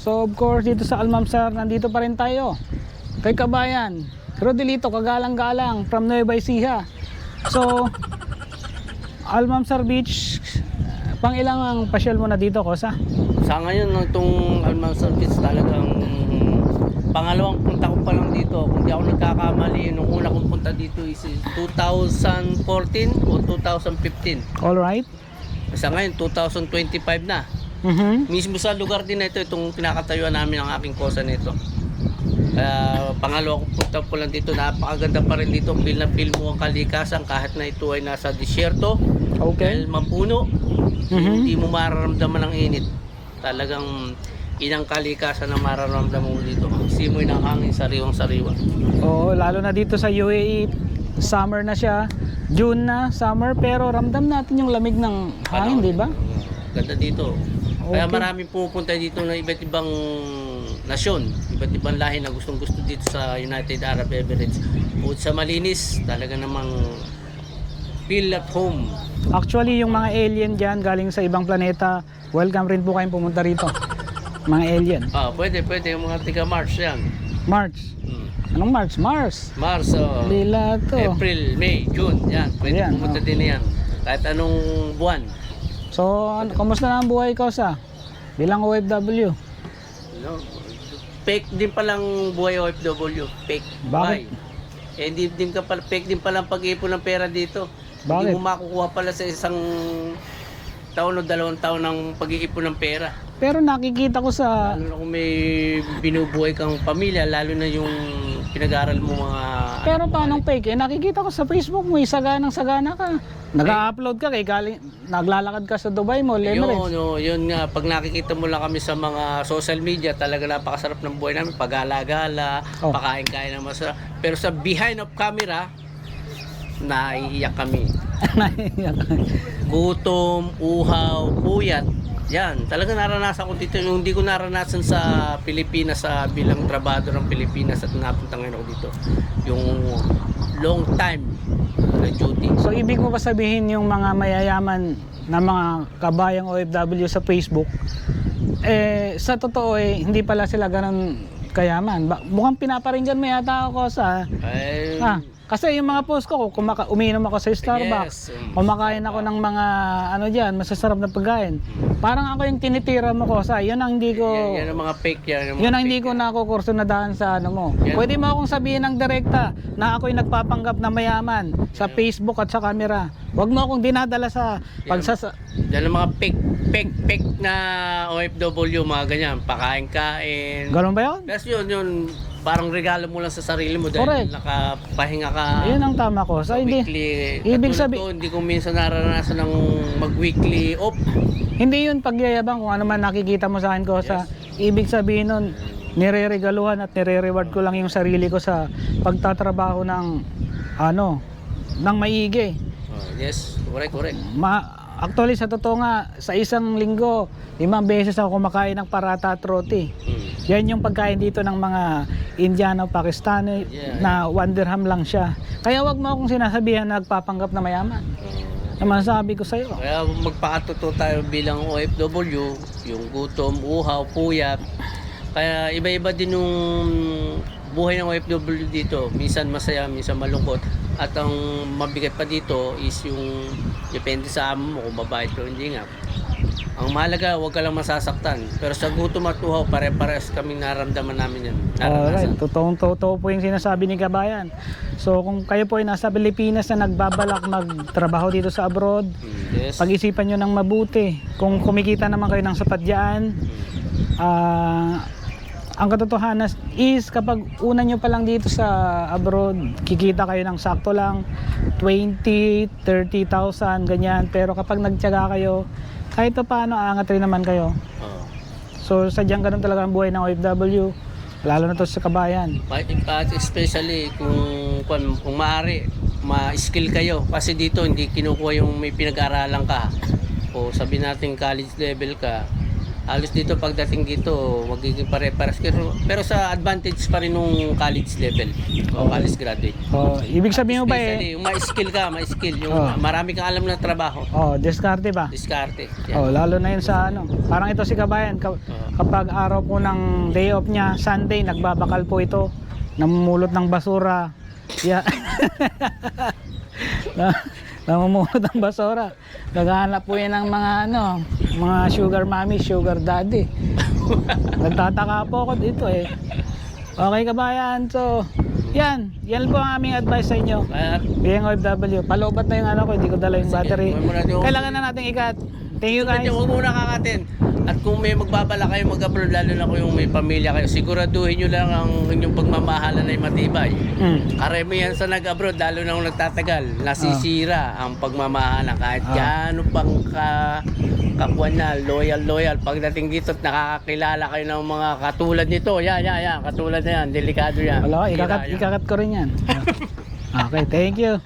So of course dito sa Almamsar nandito pa rin tayo. Kay Kabayan, Rodelito kagalang-galang from Nueva Ecija. So Almamsar Beach, pang ilang ang pasyal mo na dito, Kosa? Sa ngayon, itong Alman Service talagang pangalawang punta ko pa lang dito. Kung di ako nagkakamali, nung una kong punta dito is 2014 o 2015. Alright. Sa ngayon, 2025 na. Mhm. Mismo sa lugar din na ito, itong kinakatayuan namin ang aking kosa nito. Kaya pangalawa kong punta po lang dito, napakaganda pa rin dito. Feel na feel mo ang kalikasan kahit na ito ay nasa disyerto. Okay. Dahil mapuno, Mhm. hindi mo mararamdaman ang init. Talagang inang kalikasan na mararamdaman mo dito. Simoy ng hangin, sariwang sariwa. Oo, lalo na dito sa UAE, summer na siya. June na, summer, pero ramdam natin yung lamig ng hangin, di ba? Ganda dito. Kaya Okay. maraming pupunta dito na iba't ibang nasyon, iba't ibang lahi na gustong gusto dito sa United Arab Emirates. Bukod sa malinis, talaga namang feel at home. Actually, yung mga alien dyan galing sa ibang planeta, welcome rin po kayong pumunta rito. Mga alien. Ah, pwede, pwede yung mga tiga March yan. March. Hmm. Anong March? Mars. Mars, oh, Lila to. April, May, June, yan. Pwede Ayan, pumunta oh. din yan. Kahit anong buwan. So, ano, kamusta na ang buhay ko sa bilang OFW? No? Fake din palang buhay OFW. Fake. Bakit? Why? Eh, hindi din ka pala, fake din palang pag-ipon ng pera dito. Bakit? Hindi mo makukuha pala sa isang taon o dalawang taon ng pag-iipon ng pera. Pero nakikita ko sa Lalo na kung may binubuhay kang pamilya, lalo na yung pinag-aaral mo mga... Pero paano fake? Eh, nakikita ko sa Facebook mo, saganang sagana ka. Nag-upload ka kay galing, naglalakad ka sa Dubai Mall, Yun, Emirates. no, yun nga, pag nakikita mo lang kami sa mga social media, talaga napakasarap ng buhay namin. Pag-gala-gala, Oh. pakain-kain na masarap. Pero sa behind of camera, naiiyak kami. Gutom, uhaw, puyat. Yan, talaga naranasan ko dito. Yung hindi ko naranasan sa Pilipinas sa bilang trabado ng Pilipinas at napunta ngayon ako dito. Yung long time na duty. so ibig mo pa sabihin yung mga mayayaman na mga kabayang OFW sa Facebook, eh sa totoo eh, hindi pala sila ganun kayaman. Ba- mukhang pinaparinggan mo yata ako sa... Ay, Ah, kasi yung mga post ko, kumaka, umiinom ako sa Starbucks, Yes, um, kumakain ako ng mga ano diyan, masasarap na pagkain. Parang ako yung tinitira mo ko sa, yun ang hindi ko yan, yan ang mga fake yan. yung mga yun ang hindi ko nakukurso na daan sa ano mo. Yan. Pwede mo akong sabihin ng direkta na ako'y nagpapanggap na mayaman sa Facebook at sa camera. Huwag mo akong dinadala sa pagsasa... Yan ang mga fake, fake, fake na OFW, mga ganyan. Pakain-kain. Ganun ba yun? Kasi yun, yun, parang regalo mo lang sa sarili mo dahil Correct. nakapahinga ka Yun ang tama ko. Sa hindi, weekly. Ibig sabi- ko, hindi ko minsan naranasan ng mag-weekly off. hindi yun pagyayabang kung ano man nakikita mo sa akin ko sa ibig sabihin nun nireregaluhan at nire-reward ko lang yung sarili ko sa pagtatrabaho ng ano ng maigi. Oh, yes, correct, correct. Ma actually sa totoo nga sa isang linggo limang beses ako kumakain ng parata at roti. Hmm. Yan yung pagkain dito ng mga Indiano, Pakistani Yeah, na one dirham lang siya. Kaya wag mo akong sinasabihan na nagpapanggap na mayaman. Na masabi ko sa'yo. Kaya magpakatuto tayo bilang OFW, yung gutom, uhaw, puyat. Kaya iba-iba din yung buhay ng OFW dito. Minsan masaya, minsan malungkot. At ang mabigat pa dito is yung depende sa amo mo kung babae o hindi nga. Ang mahalaga, huwag ka lang masasaktan. Pero sa gutom at uhaw, pare-pares kaming naramdaman namin yan. Alright, Naranasan. totoong totoo po yung sinasabi ni Kabayan. So kung kayo po ay nasa Pilipinas na nagbabalak magtrabaho dito sa abroad, Yes. pag-isipan nyo ng mabuti. Kung kumikita naman kayo ng sapat dyan, ah, ang katotohanan is kapag una nyo pa lang dito sa abroad, kikita kayo ng sakto lang, 20, 30,000, ganyan. Pero kapag nagtyaga kayo, kahit pa paano, aangat rin naman kayo. Oh. So sadyang ganun talaga ang buhay ng OFW, lalo na to sa kabayan. Kahit kahit especially kung kung, kung maaari ma-skill kayo kasi dito hindi kinukuha yung may pinag-aralan ka o sabi natin college level ka halos dito pagdating dito, magiging pare-pares. Pero, pero sa advantage pa rin nung college level o college graduate. Oh, ibig sabihin mo ba eh, yung ma-skill ka, ma-skill. Yung Oh. marami kang alam na trabaho. oh, diskarte ba? Diskarte. Yan. Oh, lalo na yun sa ano. Parang ito si Kabayan, ka- kapag araw po ng day off niya, Sunday, nagbabakal po ito, namumulot ng basura. Yeah. na, namumulot ng basura. Naghahanap po yan ng mga ano, mga sugar mommy, sugar daddy. Nagtataka po ako dito eh. Okay kabayan, so yan, yan po ang aming advice sa inyo. Being OFW, palobat na yung ano ko, hindi ko dala yung battery. Kailangan na natin ikat. Thank you guys. Huwag muna kakatin. At kung may magbabala kayo mag-abroad, lalo na kung may pamilya kayo, siguraduhin nyo lang ang inyong pagmamahalan ay matibay. Mm. Karamihan sa nag-abroad, lalo na kung nagtatagal, nasisira ang pagmamahalan. Kahit Ah. gaano pang ka, kapuan na, loyal, loyal. Pagdating dito, at nakakakilala kayo ng mga katulad nito. Yan, yan, yan. Katulad na yan. Delikado yan. Wala, ikakat, ikakat ko rin yan. okay, thank you.